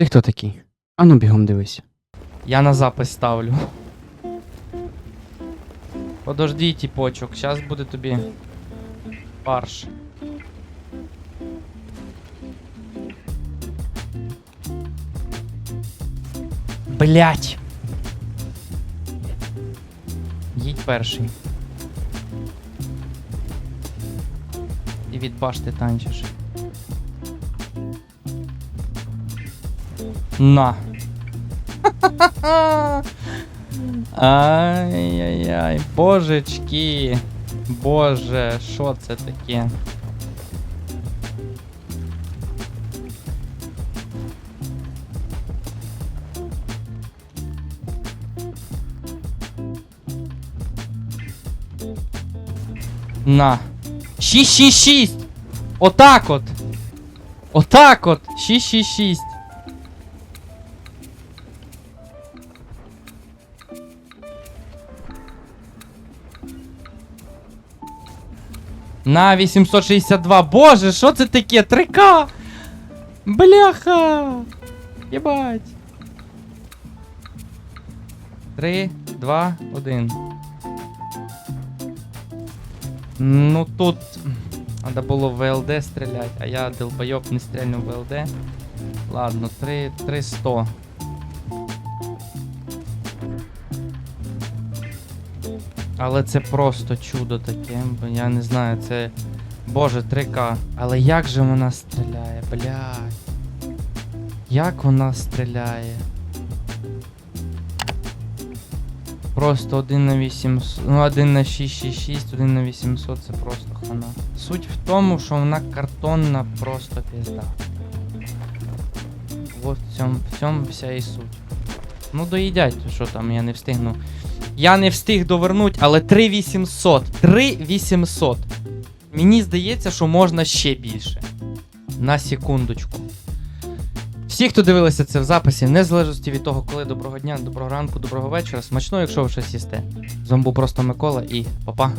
Ти хто такий? Ану бігом дивись. Я на запис ставлю. Подожди, тіпочок, зараз буде тобі фарш. Блять. Їдь перший. І від башти танчиш. На. Ай-яй-яй, божечки. Боже, що це таке? На. 666! Отак от! Отак от! 666! На 862. Боже, що це таке? 3К! Бляха! Єбать. 3, 2, 1. Ну тут. Надо було в ВЛД стріляти, а я долбойоб не стрільну в ВЛД. Ладно, 3, 300. Але це просто чудо таке, бо я не знаю, це. Боже, 3К. Але як же вона стріляє, блядь. Як вона стріляє? Просто 1 на 800, ну 1 на 666, 1 на 800 це просто хана. Суть в тому, що вона картонна просто пізда. Вот в цьому, в цьому вся і суть. Ну доїдять, що там, я не встигну. Я не встиг довернути, але 3800. 3800. Мені здається, що можна ще більше. На секундочку. Всі, хто дивилися це в записі, незалежності від того, коли доброго дня, доброго ранку, доброго вечора. Смачно, якщо ви щось їсте. З вами був просто Микола і па-па.